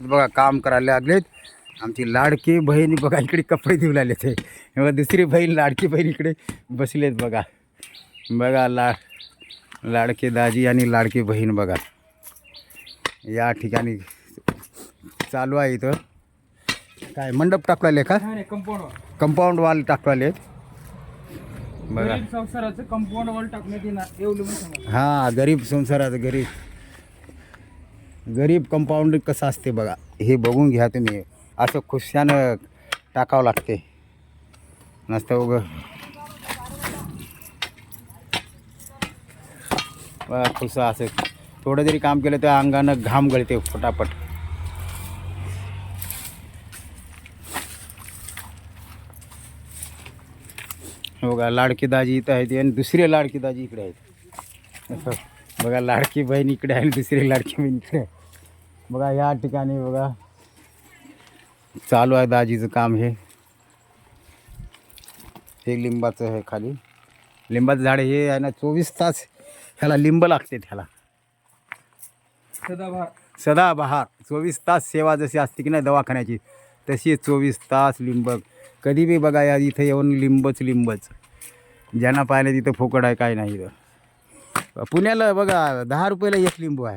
बघा काम करायला लागलेत. आमची लाडकी बहीण बघा इकडे कपडे देऊ लागले ते बघा दुसरी बहीण लाडकी बहीण इकडे बसलेत बघा. बघा ला लाडके दाजी आणि लाडकी बहीण बघा. या ठिकाणी चालू आहे इथं. काय मंडप टाकलेले का? कंपाऊंड कंपाऊंड वाल टाकलेले. बघा. संसाराचं कंपाऊंड वॉल टाकण्यात येणार हां गरीब संसाराचं गरीब. गरीब कंपाऊंड कसं असते बघा. हे बघून घ्या तुम्ही. असं खुशानं टाकावं लागते. नसतं उगं. खुश खुसं असं. थोडं जरी काम केलं तर अंगानं घाम गळते फटाफट. बघा लाडकी दाजी इथं आहेत आणि दुसरी लाडकी दाजी इकडे आहेत. असं बघा लाडकी बहीण इकडे आहे आणि दुसरी लाडकी बहीण इकडे आहे. बघा या ठिकाणी बघा. चालू आहे दाजीचं काम हे. हे लिंबाचं आहे खाली. लिंबाचं झाड हे आहे ना चोवीस तास ह्याला लिंब लागते ह्याला सदाभार सदाबहार. चोवीस तास सेवा जशी असते की नाही दवाखान्याची तशी चोवीस तास लिंब. कधी बी बघा या इथं येऊन लिंबच लिंबच. ज्यांना पाहिलं तिथं फुकट आहे काय नाही पुण्याला बघा दहा रुपयाला एक लिंबू आहे.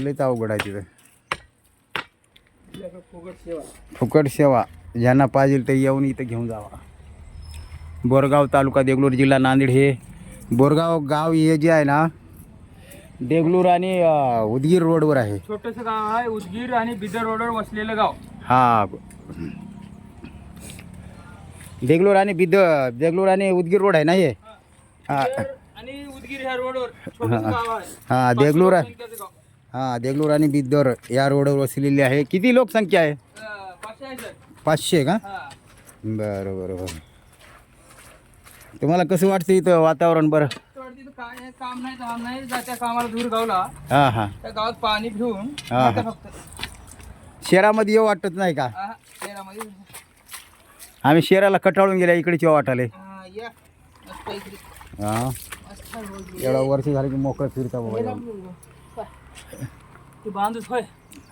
लयच अवघड आहे तिथं. फुकट सेवा ज्यांना पाहिजे ते येऊन इथं घेऊन जावा. बोरगाव तालुका देगलूर जिल्हा नांदेड हे. बोरगाव गाव हे जे आहे ना देगलूर आणि उदगीर रोडवर आहे. छोटंसं गाव आहे उदगीर आणि बिदर रोडवर वसलेलं गाव. हा. देगलूर आणि बिद देगलूर आणि उदगीर रोड आहे ना हे? हा. आणि उदगीर ह्या रोडवर हा. देगलूर आहे. हा देगलूर आणि बिदर या रोडवर वसलेली आहे. किती लोकसंख्या आहे? पाचशे का? हा बरं बरं बरं. तुम्हाला कसं वाटतं इथं वातावरण बरं? काय काम नाही धाम नाही. कामाला दूर गावला. हां हां. त्या गावात पाणी घेऊन हा, हा. शहरामध्ये येऊ वाटत नाही का? शहरामध्ये आम्ही शहराला कटाळून गेल्या इकडे जेव्हा वाटाले. हा, हां. एवढं वर्ष झालं की मोकळं फिरता बाबा ते बांधूच होय.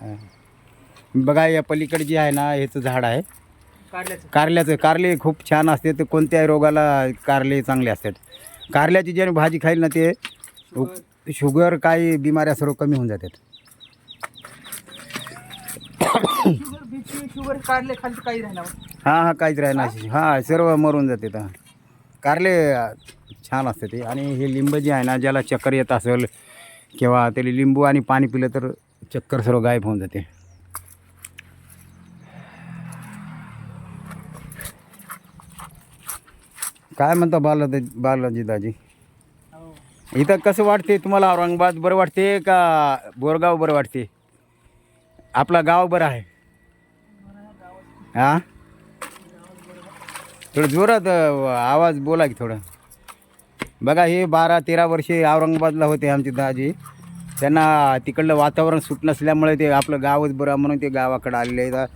हां. बघा या पलीकडे जे आहे ना ह्याचं झाड आहे. काढल्याचं कारल्याचं कारले खूप छान असते तर कोणत्याही रोगाला कारले चांगले असतात. कारल्याची ज्याने भाजी खाईल ना ते शुगर काही बिमाऱ्या सर्व कमी होऊन जातात. शुगर बीपी शुगर काढले खाली काही राहणार हां हां काहीच राहणार हां सर्व मरून जाते तर कारले अं, छान असते ते. आणि हे लिंब जे आहे ना ज्याला चक्कर येत असेल किंवा त्याला लिंबू आणि पाणी पिलं तर चक्कर सर्व गायब होऊन जाते. काय म्हणता बालाजी बालाजी दाजी? इथं कसं वाटते तुम्हाला औरंगाबाद? बरं वाटते का बोरगाव बरं वाटते? आपला गाव बरं आहे. हां? थोडं जोरात आवाज बोला की थोडं. बघा हे बारा तेरा वर्षे औरंगाबादला होते आमचे दाजी. त्यांना तिकडलं वातावरण सुट नसल्यामुळे ते आपलं गावच बरं म्हणून ते गावाकडे आलेले आहेत.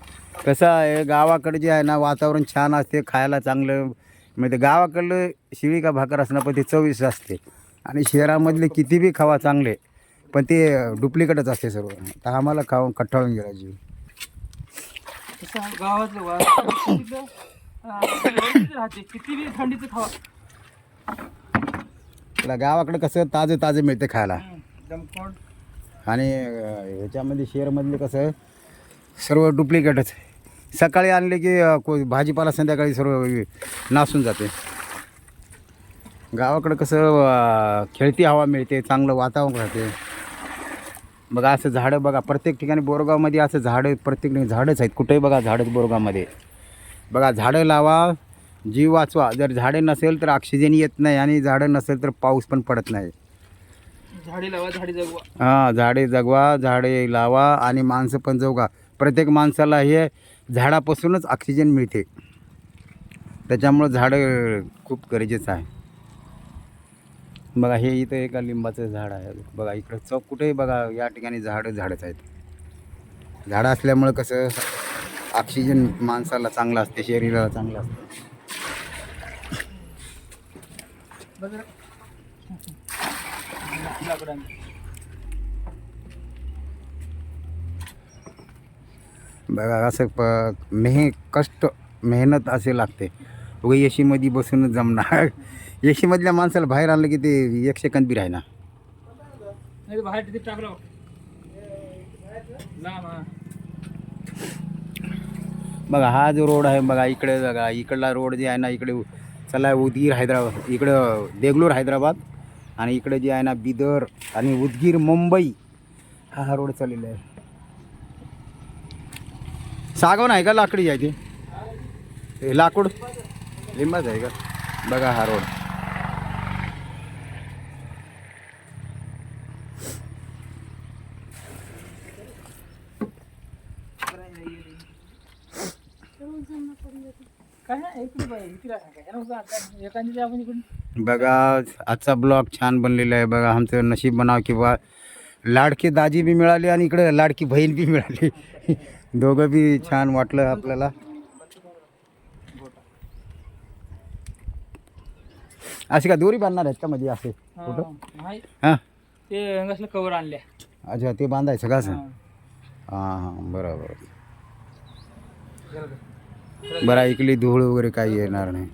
कसं आहे गावाकडे जे आहे ना वातावरण छान असते खायला चांगलं म्हणजे गावाकडलं शिळी का भाकर असणं पण ते चवीस असते. आणि शहरामधले किती बी खावा चांगले पण ते डुप्लिकेटच असते सर्व. तर आम्हाला खाऊन कट्टाळून गेला जीव गावातलं राहते. किती बी थंडीचं खावा. त्याला गावाकडे कसं ताजं ताजं मिळते खायला. आणि ह्याच्यामध्ये शेअरमधले कसं सर्व डुप्लिकेटच सकाळी आणले की को भाजीपाला संध्याकाळी सर्व नासून जाते. गावाकडं कसं खेळती हवा मिळते चांगलं वातावरण राहते. बघा असं झाडं बघा प्रत्येक ठिकाणी बोरगावमध्ये असं झाडं प्रत्येक ठिकाणी झाडंच आहेत. कुठेही बघा झाडंच बोरगावमध्ये. बघा झाडं लावा जीव वाचवा. जर झाडे नसेल तर ऑक्सिजन येत नाही आणि झाडं नसेल तर पाऊस पण पडत नाही. झाडी लावा झाडी जगवा. हां झाडे जगवा झाडे लावा आणि माणसं पण जगवा प्रत्येक माणसाला हे झाडापासूनच ऑक्सिजन मिळते. त्याच्यामुळं झाडं खूप गरजेचं आहे. बघा हे इथं एका लिंबाचं झाड आहे. बघा इकडं चौक कुठेही बघा या ठिकाणी झाडं झाडच आहेत. झाडं असल्यामुळं कसं ऑक्सिजन माणसाला चांगलं असते शरीराला चांगलं असतं. बघ असं प मेह कष्ट मेहनत असे लागते. उगा एशीमध्ये बसूनच जमणार. एशीमधल्या माणसाला बाहेर आणलं की ते एक सेकंद बी बाहेर टाकलं हा. बघा हा जो रोड आहे बघा इकडे बघा इकडला रोड जे आहे ना इकडे चला उदगीर हैदराबाद इकडं देगलूर हैदराबाद आणि इकडे जे आहे ना बिदर आणि उदगीर मुंबई हा हा रोड चाललेला आहे. सागवण आहे का लाकडी आहे ते? हे लाकूड? लिंबाच आहे का? बघा हा रोड. बघा आजचा ब्लॉग छान बनलेला आहे. बघा आमचं नशीब बनाव किंवा लाडकी दाजी बी मिळाली आणि इकडे लाडकी बहीण बी मिळाली. दोघं बी छान वाटलं आपल्याला. अशी का दोरी बांधणार आहेत का मध्ये असे? कुठं हा, ते कवर आणल्या अच्छा ते बांधायचं का असं? हा. हां बरोबर. बरं इकली धूळ वगैरे काही येणार नाही.